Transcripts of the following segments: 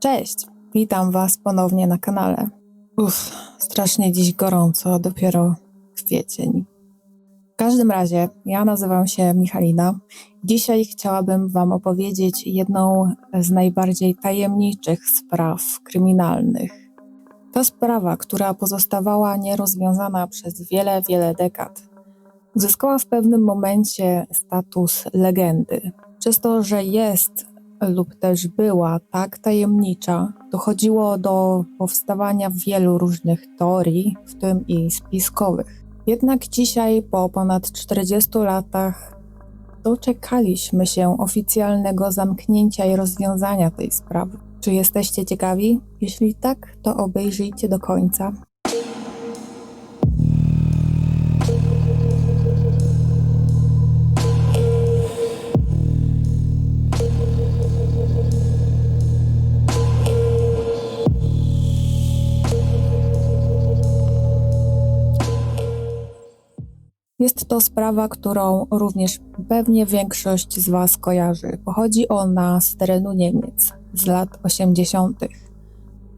Cześć, witam Was ponownie na kanale. Uff, strasznie dziś gorąco, dopiero kwiecień. W każdym razie, ja nazywam się Michalina. Dzisiaj chciałabym Wam opowiedzieć jedną z najbardziej tajemniczych spraw kryminalnych. To sprawa, która pozostawała nierozwiązana przez wiele, wiele dekad. Uzyskała w pewnym momencie status legendy, przez to, że jest lub też była tak tajemnicza, dochodziło do powstawania wielu różnych teorii, w tym i spiskowych. Jednak dzisiaj, po ponad 40 latach, doczekaliśmy się oficjalnego zamknięcia i rozwiązania tej sprawy. Czy jesteście ciekawi? Jeśli tak, to obejrzyjcie do końca. Jest to sprawa, którą również pewnie większość z Was kojarzy. Pochodzi ona z terenu Niemiec z lat 80.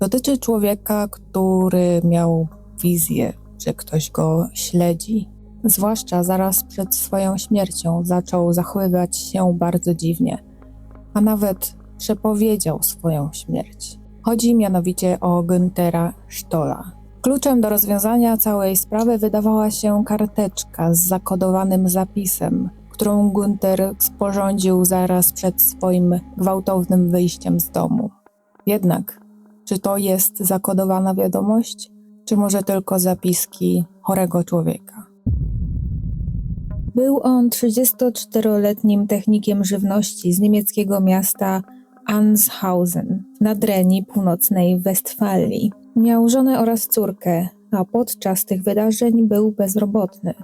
Dotyczy człowieka, który miał wizję, że ktoś go śledzi. Zwłaszcza zaraz przed swoją śmiercią zaczął zachowywać się bardzo dziwnie, a nawet przepowiedział swoją śmierć. Chodzi mianowicie o Güntera Stola. Kluczem do rozwiązania całej sprawy wydawała się karteczka z zakodowanym zapisem, którą Gunther sporządził zaraz przed swoim gwałtownym wyjściem z domu. Jednak, czy to jest zakodowana wiadomość, czy może tylko zapiski chorego człowieka? Był on 34-letnim technikiem żywności z niemieckiego miasta Anshausen w Nadrenii Północnej Westfalii. Miał żonę oraz córkę, a podczas tych wydarzeń był bezrobotny.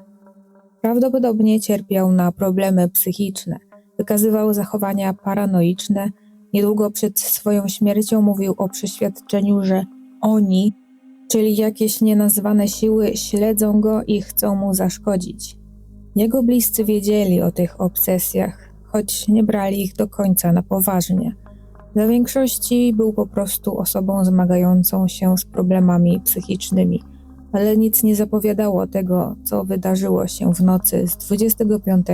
Prawdopodobnie cierpiał na problemy psychiczne, wykazywał zachowania paranoiczne. Niedługo przed swoją śmiercią mówił o przeświadczeniu, że oni, czyli jakieś nienazwane siły, śledzą go i chcą mu zaszkodzić. Jego bliscy wiedzieli o tych obsesjach, choć nie brali ich do końca na poważnie. Dla większości był po prostu osobą zmagającą się z problemami psychicznymi, ale nic nie zapowiadało tego, co wydarzyło się w nocy z 25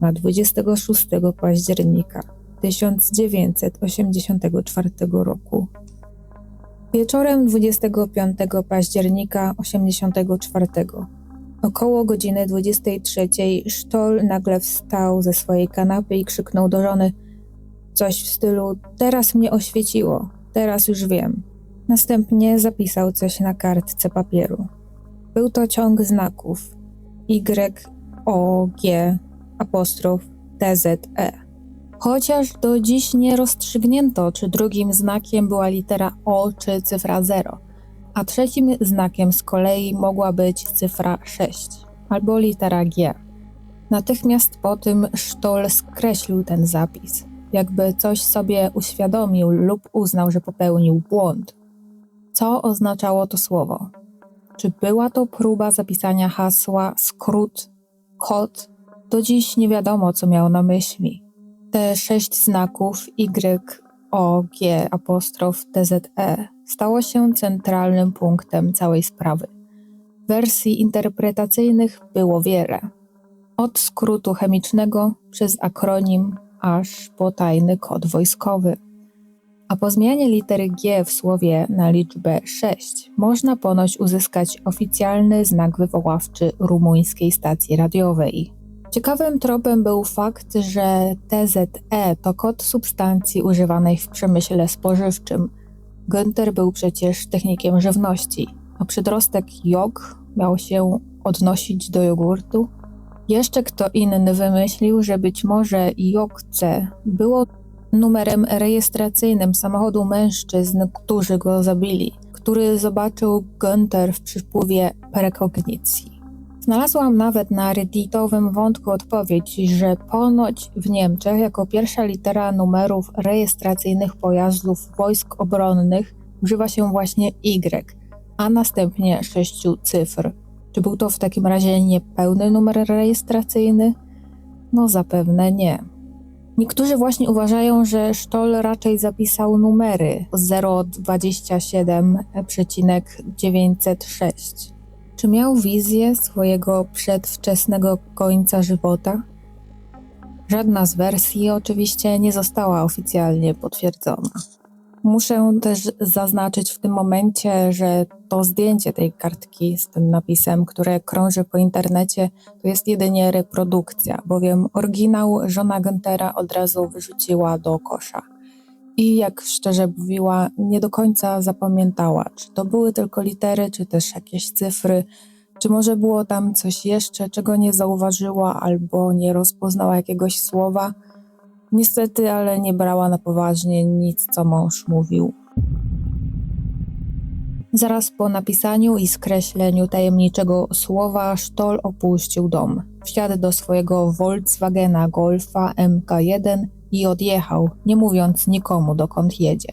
na 26 października 1984 roku. Wieczorem 25 października 1984 Około godziny 23 Sztol nagle wstał ze swojej kanapy i krzyknął do żony – Coś w stylu: Teraz mnie oświeciło, teraz już wiem. Następnie zapisał coś na kartce papieru. Był to ciąg znaków Y, O, G, apostrof, TZE. Chociaż do dziś nie rozstrzygnięto, czy drugim znakiem była litera O czy cyfra 0, a trzecim znakiem z kolei mogła być cyfra 6 albo litera G. Natychmiast po tym Sztol skreślił ten zapis jakby coś sobie uświadomił lub uznał, że popełnił błąd. Co oznaczało to słowo? Czy była to próba zapisania hasła, skrót, kod? Do dziś nie wiadomo, co miał na myśli. Te sześć znaków Y, O, G, apostrof, TZE stało się centralnym punktem całej sprawy. Wersji interpretacyjnych było wiele. Od skrótu chemicznego przez akronim aż po tajny kod wojskowy. A po zmianie litery G w słowie na liczbę 6 można ponoć uzyskać oficjalny znak wywoławczy rumuńskiej stacji radiowej. Ciekawym tropem był fakt, że TZE to kod substancji używanej w przemyśle spożywczym. Günther był przecież technikiem żywności, a przedrostek jog miał się odnosić do jogurtu, jeszcze kto inny wymyślił, że być może Jokce było numerem rejestracyjnym samochodu mężczyzn, którzy go zabili, który zobaczył Günther w przypływie prekognicji. Znalazłam nawet na redditowym wątku odpowiedź, że ponoć w Niemczech jako pierwsza litera numerów rejestracyjnych pojazdów wojsk obronnych używa się właśnie Y, a następnie sześciu cyfr czy był to w takim razie niepełny numer rejestracyjny? No zapewne nie. Niektórzy właśnie uważają, że Stoll raczej zapisał numery 027,906. Czy miał wizję swojego przedwczesnego końca żywota? Żadna z wersji oczywiście nie została oficjalnie potwierdzona. Muszę też zaznaczyć w tym momencie, że to zdjęcie tej kartki z tym napisem, które krąży po internecie, to jest jedynie reprodukcja, bowiem oryginał żona Guntera od razu wyrzuciła do kosza. I jak szczerze mówiła, nie do końca zapamiętała, czy to były tylko litery, czy też jakieś cyfry, czy może było tam coś jeszcze, czego nie zauważyła albo nie rozpoznała jakiegoś słowa. Niestety, ale nie brała na poważnie nic, co mąż mówił. Zaraz po napisaniu i skreśleniu tajemniczego słowa Stoll opuścił dom. Wsiadł do swojego Volkswagena Golfa MK1 i odjechał, nie mówiąc nikomu dokąd jedzie.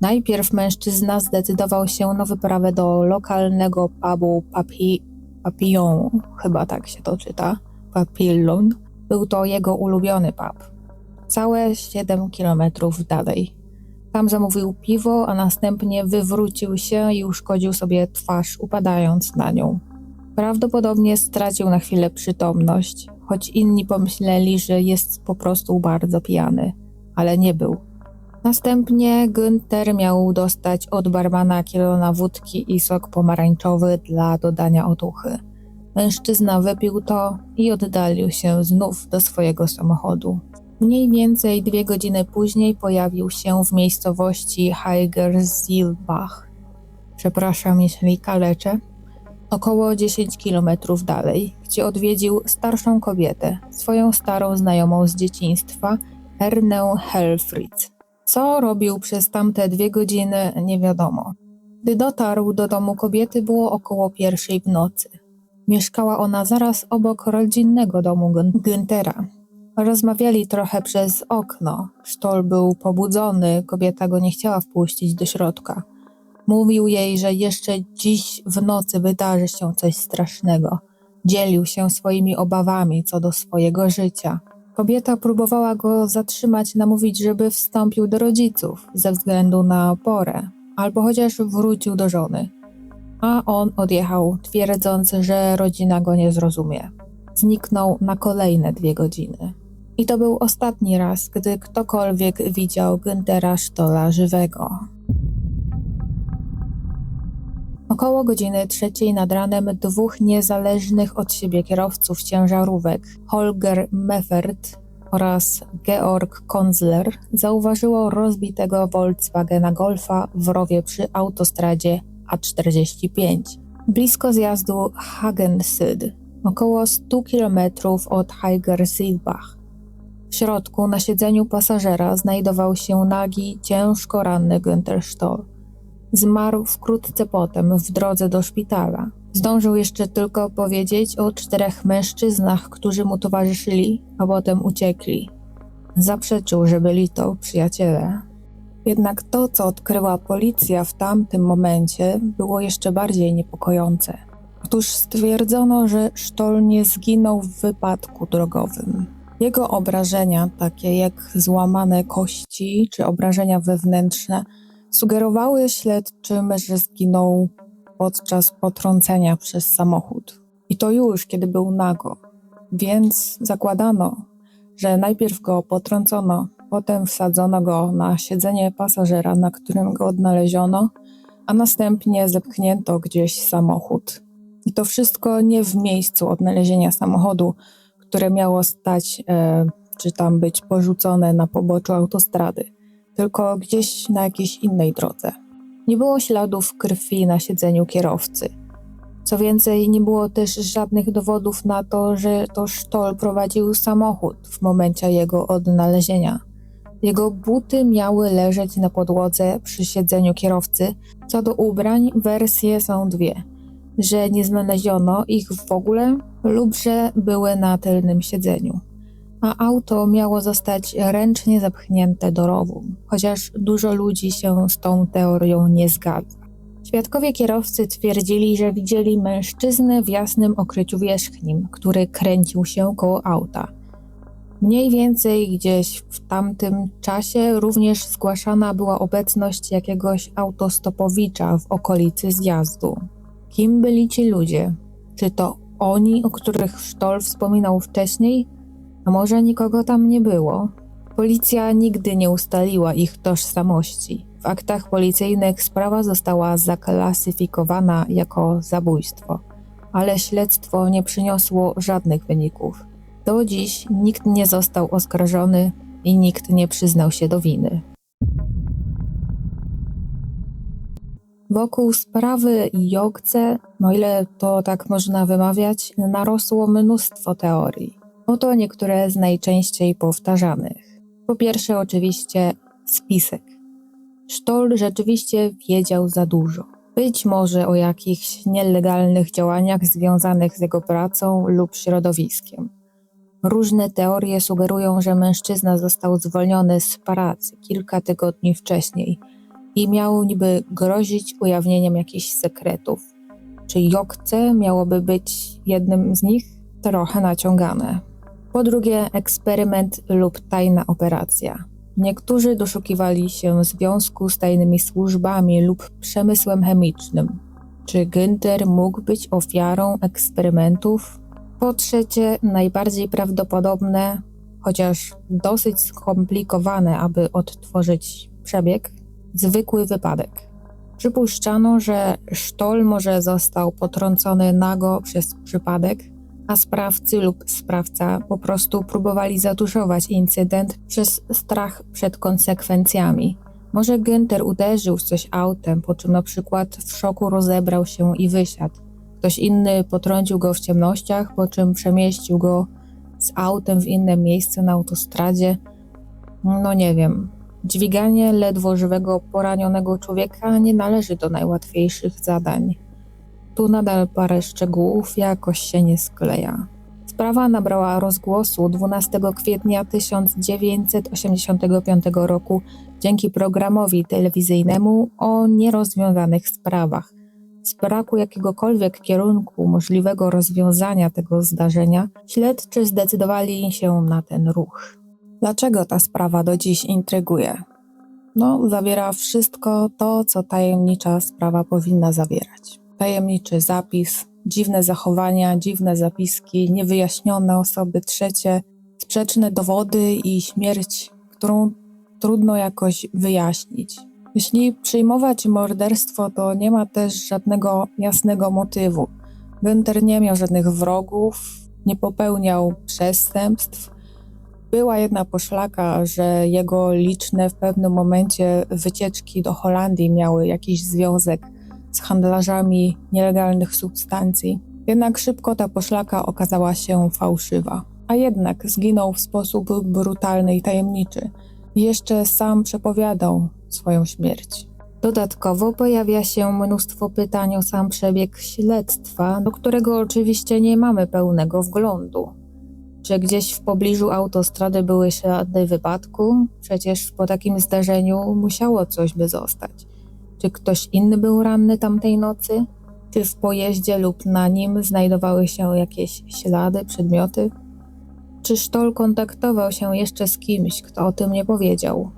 Najpierw mężczyzna zdecydował się na wyprawę do lokalnego pubu Papi, Papillon, chyba tak się to czyta, Papillon. Był to jego ulubiony pub. Całe 7 kilometrów dalej. Tam zamówił piwo, a następnie wywrócił się i uszkodził sobie twarz, upadając na nią. Prawdopodobnie stracił na chwilę przytomność, choć inni pomyśleli, że jest po prostu bardzo pijany, ale nie był. Następnie Günther miał dostać od barmana kilona wódki i sok pomarańczowy dla dodania otuchy. Mężczyzna wypił to i oddalił się znów do swojego samochodu. Mniej więcej dwie godziny później pojawił się w miejscowości Heigersilbach. Przepraszam, jeśli kaleczę. Około 10 kilometrów dalej, gdzie odwiedził starszą kobietę, swoją starą znajomą z dzieciństwa, Ernę Helfritz. Co robił przez tamte dwie godziny, nie wiadomo. Gdy dotarł do domu kobiety, było około pierwszej w nocy. Mieszkała ona zaraz obok rodzinnego domu Gün- Güntera. Rozmawiali trochę przez okno. Sztol był pobudzony, kobieta go nie chciała wpuścić do środka. Mówił jej, że jeszcze dziś w nocy wydarzy się coś strasznego. Dzielił się swoimi obawami co do swojego życia. Kobieta próbowała go zatrzymać, namówić, żeby wstąpił do rodziców ze względu na porę, albo chociaż wrócił do żony. A on odjechał, twierdząc, że rodzina go nie zrozumie. Zniknął na kolejne dwie godziny. I to był ostatni raz, gdy ktokolwiek widział Güntera Sztola żywego. Około godziny trzeciej nad ranem dwóch niezależnych od siebie kierowców ciężarówek, Holger Meffert oraz Georg Konzler, zauważyło rozbitego Volkswagena Golfa w rowie przy autostradzie A45, blisko zjazdu Hagensyd, około 100 km od Heigersilbach. W środku, na siedzeniu pasażera, znajdował się nagi, ciężko ranny Günther Stoll. Zmarł wkrótce potem w drodze do szpitala. Zdążył jeszcze tylko powiedzieć o czterech mężczyznach, którzy mu towarzyszyli, a potem uciekli. Zaprzeczył, że byli to przyjaciele. Jednak to, co odkryła policja w tamtym momencie, było jeszcze bardziej niepokojące. Otóż stwierdzono, że Stoll nie zginął w wypadku drogowym. Jego obrażenia, takie jak złamane kości czy obrażenia wewnętrzne, sugerowały śledczym, że zginął podczas potrącenia przez samochód. I to już, kiedy był nago. Więc zakładano, że najpierw go potrącono, potem wsadzono go na siedzenie pasażera, na którym go odnaleziono, a następnie zepchnięto gdzieś samochód. I to wszystko nie w miejscu odnalezienia samochodu, które miało stać, e, czy tam być porzucone na poboczu autostrady, tylko gdzieś na jakiejś innej drodze. Nie było śladów krwi na siedzeniu kierowcy. Co więcej, nie było też żadnych dowodów na to, że to Sztol prowadził samochód w momencie jego odnalezienia. Jego buty miały leżeć na podłodze przy siedzeniu kierowcy. Co do ubrań, wersje są dwie: że nie znaleziono ich w ogóle lub że były na tylnym siedzeniu. A auto miało zostać ręcznie zapchnięte do rowu, chociaż dużo ludzi się z tą teorią nie zgadza. Świadkowie kierowcy twierdzili, że widzieli mężczyznę w jasnym okryciu wierzchnim, który kręcił się koło auta. Mniej więcej gdzieś w tamtym czasie również zgłaszana była obecność jakiegoś autostopowicza w okolicy zjazdu. Kim byli ci ludzie? Czy to oni, o których Sztol wspominał wcześniej? A może nikogo tam nie było? Policja nigdy nie ustaliła ich tożsamości. W aktach policyjnych sprawa została zaklasyfikowana jako zabójstwo, ale śledztwo nie przyniosło żadnych wyników. Do dziś nikt nie został oskarżony i nikt nie przyznał się do winy. Wokół sprawy Jokce, no ile to tak można wymawiać, narosło mnóstwo teorii. Oto niektóre z najczęściej powtarzanych. Po pierwsze, oczywiście spisek. Sztol rzeczywiście wiedział za dużo. Być może o jakichś nielegalnych działaniach związanych z jego pracą lub środowiskiem. Różne teorie sugerują, że mężczyzna został zwolniony z pracy kilka tygodni wcześniej i miał niby grozić ujawnieniem jakichś sekretów. Czy Jokce miałoby być jednym z nich? Trochę naciągane. Po drugie, eksperyment lub tajna operacja. Niektórzy doszukiwali się związku z tajnymi służbami lub przemysłem chemicznym. Czy Günther mógł być ofiarą eksperymentów? Po trzecie, najbardziej prawdopodobne, chociaż dosyć skomplikowane, aby odtworzyć przebieg, zwykły wypadek. Przypuszczano, że Sztol może został potrącony nago przez przypadek, a sprawcy lub sprawca po prostu próbowali zatuszować incydent przez strach przed konsekwencjami. Może Günther uderzył w coś autem, po czym na przykład w szoku rozebrał się i wysiadł. Ktoś inny potrącił go w ciemnościach, po czym przemieścił go z autem w inne miejsce na autostradzie. No nie wiem. Dźwiganie ledwo żywego poranionego człowieka nie należy do najłatwiejszych zadań. Tu nadal parę szczegółów jakoś się nie skleja. Sprawa nabrała rozgłosu 12 kwietnia 1985 roku dzięki programowi telewizyjnemu o nierozwiązanych sprawach. Z braku jakiegokolwiek kierunku możliwego rozwiązania tego zdarzenia, śledczy zdecydowali się na ten ruch. Dlaczego ta sprawa do dziś intryguje? No, zawiera wszystko to, co tajemnicza sprawa powinna zawierać. Tajemniczy zapis, dziwne zachowania, dziwne zapiski, niewyjaśnione osoby trzecie, sprzeczne dowody i śmierć, którą trudno jakoś wyjaśnić. Jeśli przyjmować morderstwo, to nie ma też żadnego jasnego motywu. Günther nie miał żadnych wrogów, nie popełniał przestępstw. Była jedna poszlaka, że jego liczne w pewnym momencie wycieczki do Holandii miały jakiś związek z handlarzami nielegalnych substancji. Jednak szybko ta poszlaka okazała się fałszywa. A jednak zginął w sposób brutalny i tajemniczy. Jeszcze sam przepowiadał swoją śmierć. Dodatkowo pojawia się mnóstwo pytań o sam przebieg śledztwa, do którego oczywiście nie mamy pełnego wglądu. Czy gdzieś w pobliżu autostrady były ślady wypadku? Przecież po takim zdarzeniu musiało coś by zostać. Czy ktoś inny był ranny tamtej nocy? Czy w pojeździe lub na nim znajdowały się jakieś ślady, przedmioty? Czy Sztol kontaktował się jeszcze z kimś, kto o tym nie powiedział?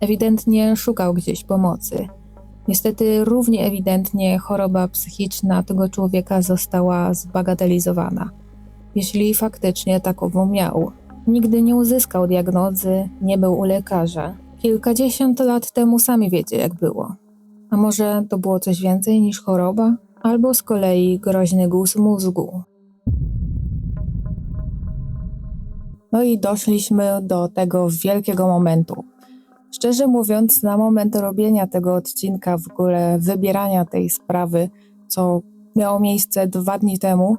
Ewidentnie szukał gdzieś pomocy. Niestety, równie ewidentnie choroba psychiczna tego człowieka została zbagatelizowana, jeśli faktycznie takową miał. Nigdy nie uzyskał diagnozy, nie był u lekarza. Kilkadziesiąt lat temu sami wiecie, jak było. A może to było coś więcej niż choroba? Albo z kolei groźny guz mózgu. No i doszliśmy do tego wielkiego momentu. Szczerze mówiąc, na moment robienia tego odcinka, w ogóle wybierania tej sprawy, co miało miejsce dwa dni temu,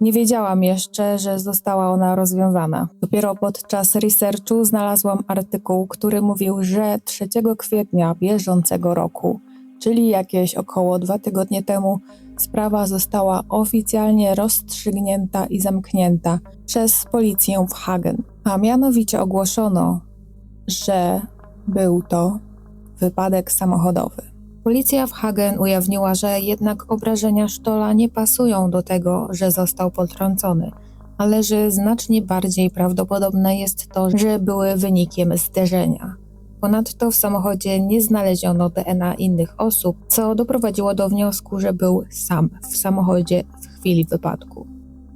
nie wiedziałam jeszcze, że została ona rozwiązana. Dopiero podczas researchu znalazłam artykuł, który mówił, że 3 kwietnia bieżącego roku, czyli jakieś około dwa tygodnie temu, sprawa została oficjalnie rozstrzygnięta i zamknięta przez policję w Hagen. A mianowicie ogłoszono, że był to wypadek samochodowy. Policja w Hagen ujawniła, że jednak obrażenia Sztola nie pasują do tego, że został potrącony. ale że znacznie bardziej prawdopodobne jest to, że były wynikiem zderzenia. Ponadto w samochodzie nie znaleziono DNA innych osób, co doprowadziło do wniosku, że był sam w samochodzie w chwili wypadku.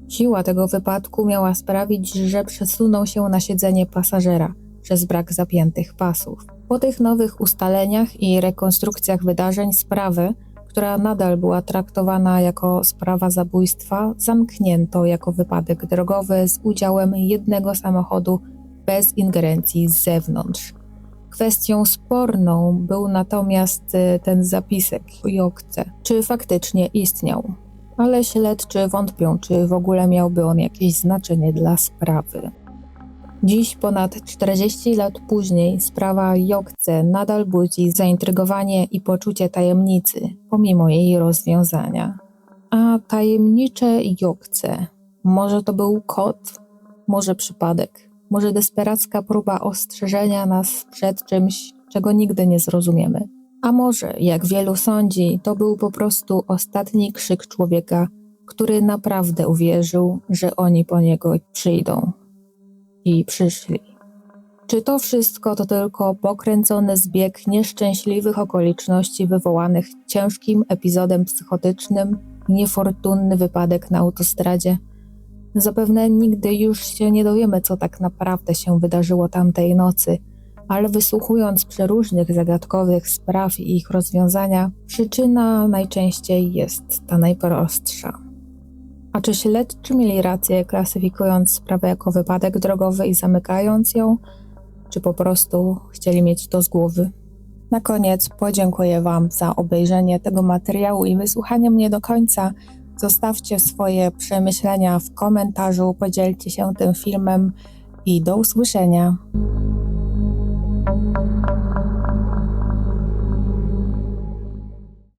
Siła tego wypadku miała sprawić, że przesunął się na siedzenie pasażera przez brak zapiętych pasów. Po tych nowych ustaleniach i rekonstrukcjach wydarzeń sprawę, która nadal była traktowana jako sprawa zabójstwa, zamknięto jako wypadek drogowy z udziałem jednego samochodu bez ingerencji z zewnątrz. Kwestią sporną był natomiast y, ten zapisek jokce, czy faktycznie istniał. Ale śledczy wątpią, czy w ogóle miałby on jakieś znaczenie dla sprawy. Dziś, ponad 40 lat później, sprawa Jokce nadal budzi zaintrygowanie i poczucie tajemnicy, pomimo jej rozwiązania. A tajemnicze Jokce, może to był kot, może przypadek, może desperacka próba ostrzeżenia nas przed czymś, czego nigdy nie zrozumiemy. A może, jak wielu sądzi, to był po prostu ostatni krzyk człowieka, który naprawdę uwierzył, że oni po niego przyjdą i przyszli. Czy to wszystko to tylko pokręcony zbieg nieszczęśliwych okoliczności wywołanych ciężkim epizodem psychotycznym i niefortunny wypadek na autostradzie? Zapewne nigdy już się nie dowiemy, co tak naprawdę się wydarzyło tamtej nocy, ale wysłuchując przeróżnych zagadkowych spraw i ich rozwiązania, przyczyna najczęściej jest ta najprostsza. A czy śledczy mieli rację, klasyfikując sprawę jako wypadek drogowy i zamykając ją, czy po prostu chcieli mieć to z głowy? Na koniec podziękuję Wam za obejrzenie tego materiału i wysłuchanie mnie do końca. Zostawcie swoje przemyślenia w komentarzu, podzielcie się tym filmem i do usłyszenia.